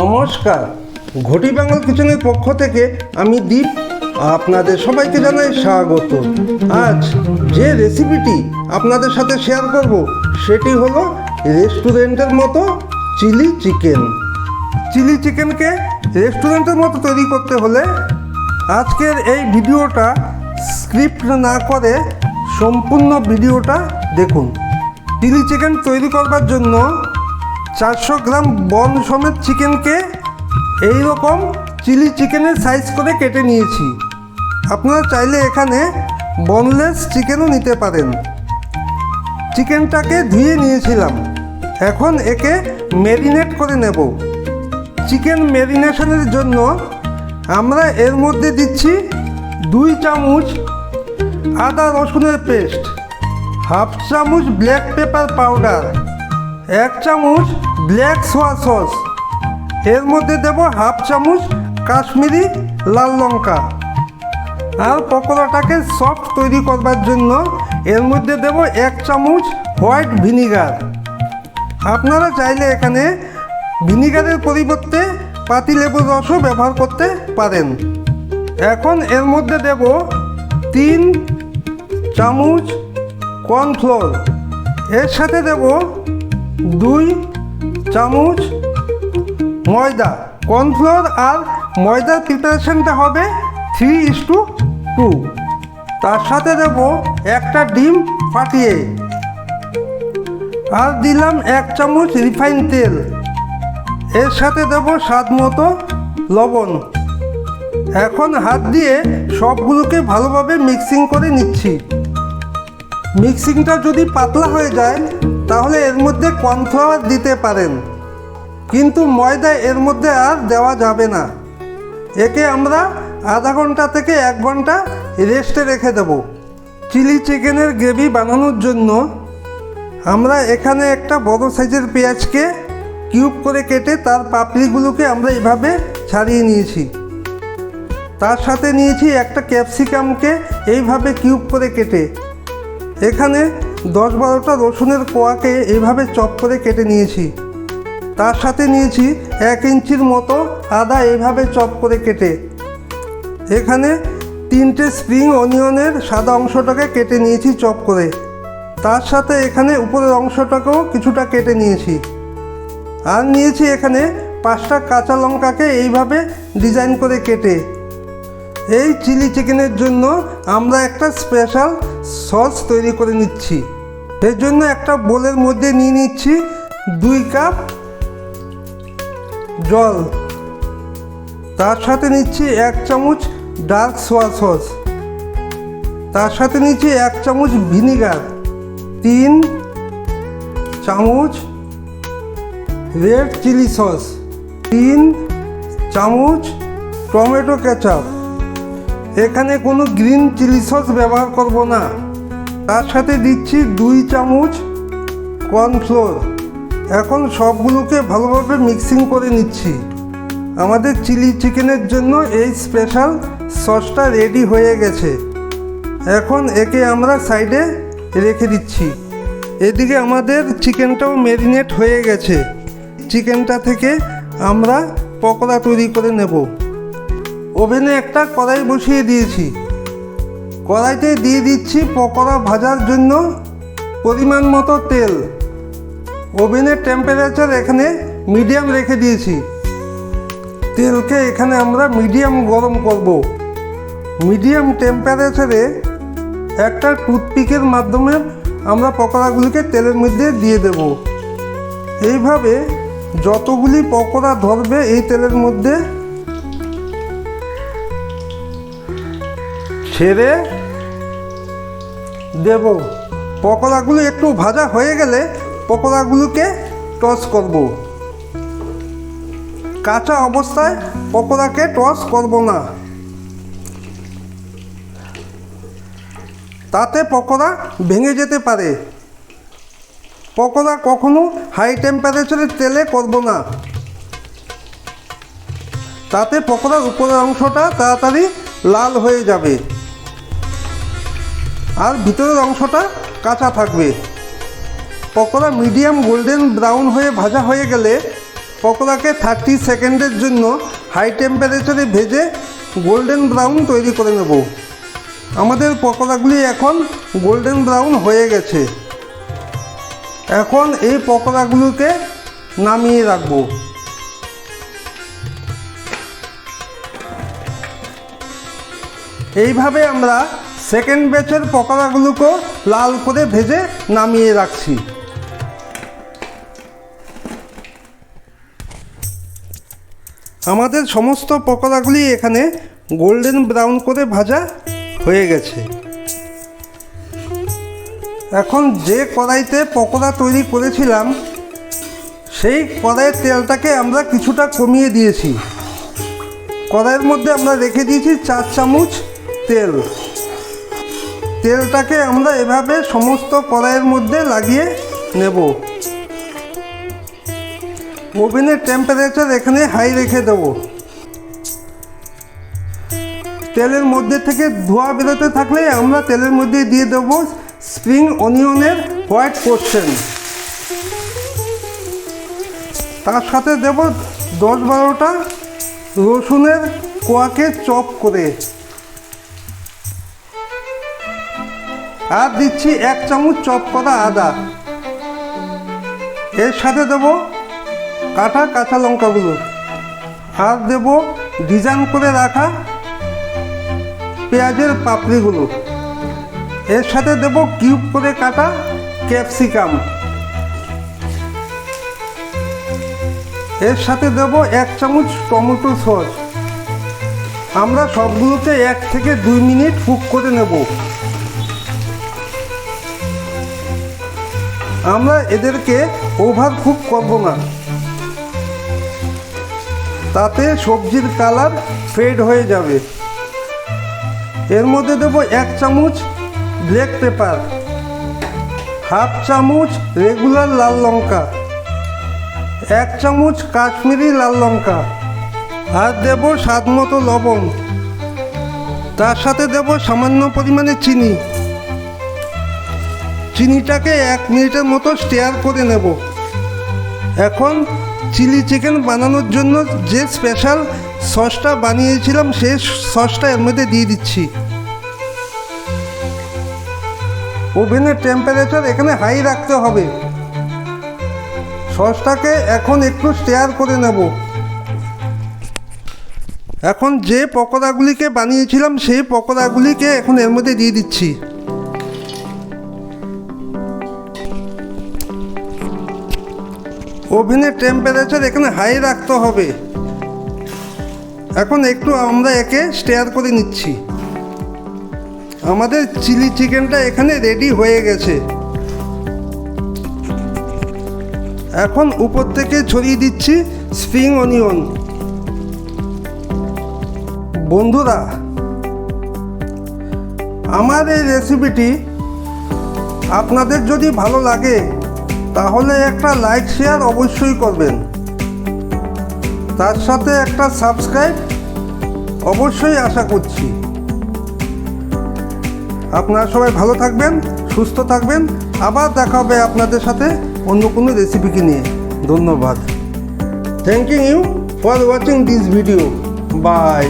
নমস্কার। ঘটি বাংলা কিচেনের পক্ষ থেকে আমি দীপ, আপনাদের সবাইকে জানাই স্বাগত। আজ যে রেসিপিটি আপনাদের সাথে শেয়ার করব, সেটি হলো রেস্টুরেন্টের মতো চিলি চিকেন চিলি চিকেনকে রেস্টুরেন্টের মতো তৈরি করতে হলে আজকের এই ভিডিওটা স্ক্রিপ্ট না করে সম্পূর্ণ ভিডিওটা দেখুন। চিলি চিকেন তৈরি করবার জন্য চারশো গ্রাম বন সমেত চিকেনকে এই রকম চিলি চিকেনের সাইজ করে কেটে নিয়েছি। আপনারা চাইলে এখানে বনলেস চিকেনও নিতে পারেন। চিকেনটাকে ধুয়ে নিয়েছিলাম। এখন একে ম্যারিনেট করে নেব। চিকেন ম্যারিনেশনের জন্য আমরা এর মধ্যে দিচ্ছি দুই চামচ আদা রসুনের পেস্ট, হাফ চামচ ব্ল্যাক পেপার পাউডার এক চামচ ব্ল্যাক সোয়া সস এর মধ্যে দেব হাফ চামচ কাশ্মীরি লাল লঙ্কা। আর পকোড়াটাকে সফট তৈরি করবার জন্য এর মধ্যে দেব এক চামচ হোয়াইট ভিনিগার আপনারা চাইলে এখানে ভিনিগারের পরিবর্তে পাতিলেবুর রসও ব্যবহার করতে পারেন। এখন এর মধ্যে দেব তিন চামচ কর্নফ্লোর এর সাথে দেব দুই চামচ ময়দা। কর্নফ্লোর আর ময়দার প্রিপারেশনটা হবে থ্রি ইস টু টু তার সাথে দেব একটা ডিম ফাটিয়ে। আর দিলাম এক চামচ রিফাইন তেল। এর সাথে দেব স্বাদ মতো লবণ। এখন হাত দিয়ে সবগুলোকে ভালোভাবে মিক্সিং করে নিচ্ছি। মিক্সিংটা যদি পাতলা হয়ে যায় তাহলে এর মধ্যে কর্নফ্লাওয়ার দিতে পারেন। কিন্তু ময়দা এর মধ্যে আর দেওয়া যাবে না। একে আমরা আধা ঘণ্টা থেকে এক ঘণ্টা রেস্টে রেখে দেব। চিলি চিকেনের গ্রেভি বানানোর জন্য আমরা এখানে একটা বড় সাইজের পেঁয়াজকে কিউব করে কেটে তার পাপড়িগুলোকে আমরা এভাবে ছাড়িয়ে নিয়েছি। তার সাথে নিয়েছি একটা ক্যাপসিকামকে এইভাবে কিউব করে কেটে। এখানে দশ বারোটা রসুনের কোয়াকে এভাবে চপ করে কেটে নিয়েছি। তার সাথে নিয়েছি এক ইঞ্চির মতো আদা এইভাবে চপ করে কেটে। এখানে তিনটে স্প্রিং অনিয়নের সাদা অংশটাকে কেটে নিয়েছি চপ করে। তার সাথে এখানে উপরের অংশটাকেও কিছুটা কেটে নিয়েছি। আর নিয়েছি এখানে পাঁচটা কাঁচা লঙ্কাকে এইভাবে ডিজাইন করে কেটে। এই চিলি চিকেনের জন্য আমরা একটা স্পেশাল সস তৈরি করে নিচ্ছি। এর জন্য একটা বোলের মধ্যে নিয়ে নিচ্ছি দুই কাপ জল। তার সাথে নিচ্ছি এক চামচ ডার্ক সোয়া সস। তার সাথে নিচ্ছি এক চামচ ভিনিগার। তিন চামচ রেড চিলি সস। তিন চামচ টমেটো কেচাপ। এখানে কোনো গ্রিন চিলি সস ব্যবহার করব না। তার সাথে দিচ্ছি দুই চামচ কর্নফ্লোর। এখন সবগুলোকে ভালোভাবে মিক্সিং করে নিচ্ছি। আমাদের চিলি চিকেনের জন্য এই স্পেশাল সসটা রেডি হয়ে গেছে। এখন একে আমরা সাইডে রেখে দিচ্ছি। এদিকে আমাদের চিকেনটাও ম্যারিনেট হয়ে গেছে। চিকেনটা থেকে আমরা পকোড়া তৈরি করে নেব। ওভেনে একটা কড়াই বসিয়ে দিয়েছি। কড়াইতে দিয়ে দিচ্ছি পকোড়া ভাজার জন্য পরিমাণ মতো তেল। ওভেনের টেম্পারেচার এখানে মিডিয়াম রেখে দিয়েছি। তেলকে এখানে আমরা মিডিয়াম গরম করব। মিডিয়াম টেম্পারেচারে একটা টুথপিকের মাধ্যমে আমরা পকোড়াগুলিকে তেলের মধ্যে দিয়ে দেব। এইভাবে যতগুলি পকোড়া ধরবে এই তেলের মধ্যে ছেড়ে দেব। পকোড়াগুলো একটু ভাজা হয়ে গেলে পকোড়াগুলোকে টস করব। কাঁচা অবস্থায় পকোড়াকে টস করব না। তাতে পকোড়া ভেঙে যেতে পারে। পকোড়া কখনো হাই টেম্পারেচারের তেলে করব না। তাতে পকোড়ার উপরের অংশটা তাড়াতাড়ি লাল হয়ে যাবে। আর ভিতরের অংশটা কাঁচা থাকবে। পকোড়া মিডিয়াম গোল্ডেন ব্রাউন হয়ে ভাজা হয়ে গেলে পকোড়াকে থার্টি সেকেন্ডের জন্য হাই টেম্পারেচারে ভেজে গোল্ডেন ব্রাউন তৈরি করে নেব। আমাদের পকোড়াগুলি এখন গোল্ডেন ব্রাউন হয়ে গেছে। এখন এই পকোড়াগুলোকে নামিয়ে রাখব। এইভাবে আমরা সেকেন্ড ব্যাচের পকোড়াগুলোকেও লাল করে ভেজে নামিয়ে রাখছি। আমাদের সমস্ত পকোড়াগুলি এখানে গোল্ডেন ব্রাউন করে ভাজা হয়ে গেছে। এখন যে কড়াইতে পকোড়া তৈরি করেছিলাম, সেই কড়াইয়ের তেলটাকে আমরা কিছুটা কমিয়ে দিয়েছি। কড়াইয়ের মধ্যে আমরা রেখে দিয়েছি চার চামচ তেল। তেলটাকে আমরা এভাবে সমস্ত কড়াইয়ের মধ্যে লাগিয়ে নেব। ওভেনের টেম্পারেচার এখানে হাই রেখে দেবো। তেলের মধ্যে থেকে ধোঁয়া বেরোতে থাকলে আমরা তেলের মধ্যে দিয়ে দেবো স্প্রিং অনিয়নের হোয়াইট পোর্শন তার সাথে দেব দশ বারোটা রসুনের কোয়াকে চপ করে। আর দিচ্ছি এক চামচ চপ করা আদা। এর সাথে দেব কাটা কাঁচা লঙ্কাগুলো আর দেব ডিজাইন করে রাখা পেঁয়াজের পাপড়িগুলো। এর সাথে দেব কিউব করে কাটা ক্যাপসিকাম। এর সাথে দেব এক চামচ টমেটো সস। আমরা সবগুলোকে এক থেকে দুই মিনিট কুক করে নেব। আমরা এদেরকে ওভার খুব করব না। তাতে সবজির কালার ফেড হয়ে যাবে। এর মধ্যে দেবো এক চামচ ব্ল্যাক পেপার হাফ চামচ রেগুলার লাল লঙ্কা, এক চামচ কাশ্মীরি লাল লঙ্কা আর দেবো স্বাদ মতো লবণ। তার সাথে দেব সামান্য পরিমাণে চিনি। চিনিটাকে এক মিনিটের মতো স্টেয়ার করে নেব। এখন চিলি চিকেন বানানোর জন্য যে স্পেশাল সসটা বানিয়েছিলাম, সেই সসটা এর মধ্যে দিয়ে দিচ্ছি। ওভেনের টেম্পারেচার এখানে হাই রাখতে হবে। সসটাকে এখন একটু স্টেয়ার করে নেব। এখন যে পকোড়াগুলিকে বানিয়েছিলাম, সেই পকোড়াগুলিকে এখন এর মধ্যে দিয়ে দিচ্ছি। ওভেনের টেম্পারেচার এখানে হাই রাখতে হবে। এখন একটু আমরা একে স্টেয়ার করে নিচ্ছি। আমাদের চিলি চিকেনটা এখানে রেডি হয়ে গেছে। এখন উপর থেকে ছড়িয়ে দিচ্ছি স্প্রিং অনিয়ন বন্ধুরা, আমার এই রেসিপিটি আপনাদের যদি ভালো লাগে তাহলে একটা লাইক শেয়ার অবশ্যই করবেন। তার সাথে একটা সাবস্ক্রাইব অবশ্যই আশা করছি। আপনারা সবাই ভালো থাকবেন, সুস্থ থাকবেন। আবার দেখা হবে আপনাদের সাথে অন্য কোনো রেসিপিকে নিয়ে। ধন্যবাদ। Thank you for watching this video bye